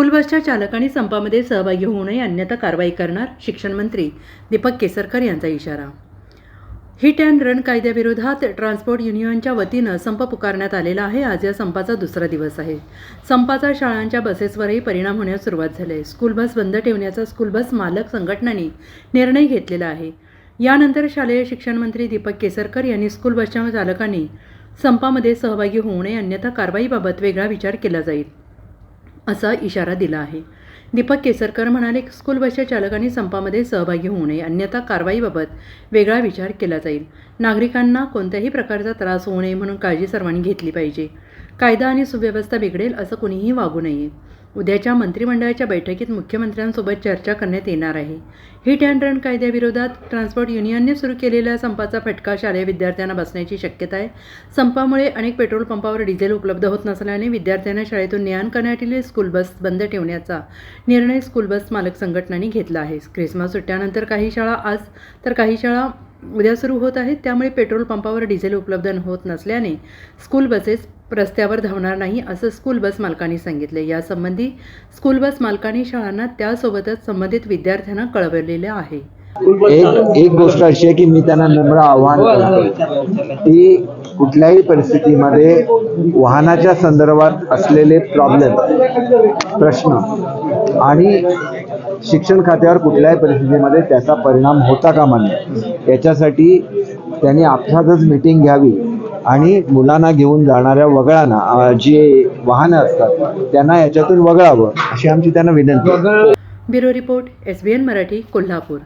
School बसच्या चालकांनी संपामध्ये सहभागी होऊ नये अन्यथा कारवाई करणार शिक्षण मंत्री दीपक केसरकर यांचा इशारा. हिट अँड रन कायद्याविरोधात ट्रान्सपोर्ट युनियनच्या वतीनं संप पुकारण्यात आलेला आहे. आज या संपाचा दुसरा दिवस आहे. संपाचा शाळांच्या बसेसवरही परिणाम होण्यास सुरुवात झाली आहे. स्कूल बस बंद ठेवण्याचा स्कूल बस मालक संघटनांनी निर्णय घेतलेला आहे. यानंतर शालेय शिक्षण मंत्री दीपक केसरकर यांनी स्कूल बसच्या चालकांनी संपामध्ये सहभागी होऊ नये अन्यथा कारवाईबाबत वेगळा विचार केला जाईल. असा इशारा दिला आहे. दीपक केसरकर म्हणाले स्कूल बसच्या चालकांनी संपामध्ये सहभागी होऊ नये. अन्यथा कारवाईबाबत वेगळा विचार केला जाईल. नागरिकांना कोणत्याही प्रकारचा त्रास होऊ नये म्हणून काळजी सर्वांनी घेतली पाहिजे. कायदा आणि सुव्यवस्था बिघडेल असं कुणीही वागू नये. उद्याच्या मंत्रिमंडळाच्या बैठकीत मुख्यमंत्र्यांसोबत चर्चा करण्यात येणार आहे. हिट अँड रन कायद्याविरोधात ट्रान्सपोर्ट युनियनने सुरू केलेल्या संपाचा फटका शालेय विद्यार्थ्यांना बसण्याची शक्यता आहे. संपामुळे अनेक पेट्रोल पंपावर डिझेल उपलब्ध होत नसल्याने विद्यार्थ्यांना शाळेतून ने आण करण्यातील स्कूल बस बंद ठेवण्याचा निर्णय स्कूल बस मालक संघटनांनी घेतला आहे. ख्रिसमस सुट्ट्यानंतर काही शाळा आज तर काही शाळा उद्या सुरू होत आहेत त्यामुळे पेट्रोल पंपावर डिझेल उपलब्ध होत नसल्याने स्कूल बसेस रस्त्यावर धावणार नाही असं स्कूल बस मालकांनी सांगितले. यासंबंधी स्कूल बस मालकांनी शाळांना त्यासोबतच संबंधित विद्यार्थ्यांना कळवलेलं आहे. एक एक गोष्ट अशी आहे की मी त्यांना नम्र आव्हान करतो. की कुठल्याही परिस्थितीमध्ये वाहनाच्या संदर्भात असलेले प्रॉब्लेम प्रश्न आणि शिक्षण खात्यावर कुठल्याही परिस्थितीमध्ये त्याचा परिणाम होता कामा नये. याच्यासाठी त्यांनी आपसातच मीटिंग घ्यावी आणि मुलांना घेऊन जाणाऱ्या वगळांना जे वाहनं असतात त्यांना याच्यातून वगळावं अशी आमची त्यांना विनंती bureau report S B N Marathi Kolhapur.